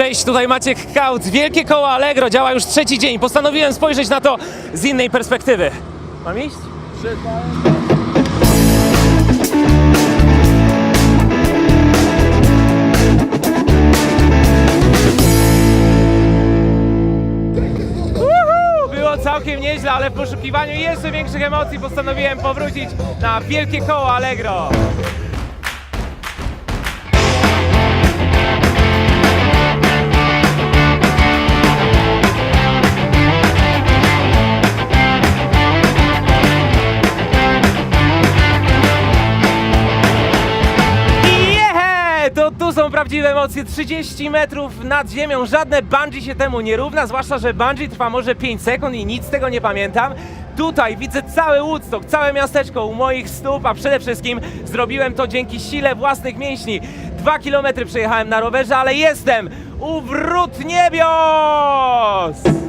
Cześć, tutaj Maciek Kaut. Wielkie koło Allegro działa już trzeci dzień. Postanowiłem spojrzeć na to z innej perspektywy. Mam iść? Było całkiem nieźle, ale w poszukiwaniu jeszcze większych emocji postanowiłem powrócić na wielkie koło Allegro. To tu są prawdziwe emocje. 30 metrów nad ziemią. Żadne bungee się temu nie równa, zwłaszcza, że bungee trwa może 5 sekund i nic z tego nie pamiętam. Tutaj widzę cały Woodstock, całe miasteczko u moich stóp, a przede wszystkim zrobiłem to dzięki sile własnych mięśni. Dwa kilometry przejechałem na rowerze, ale jestem u wrót niebios!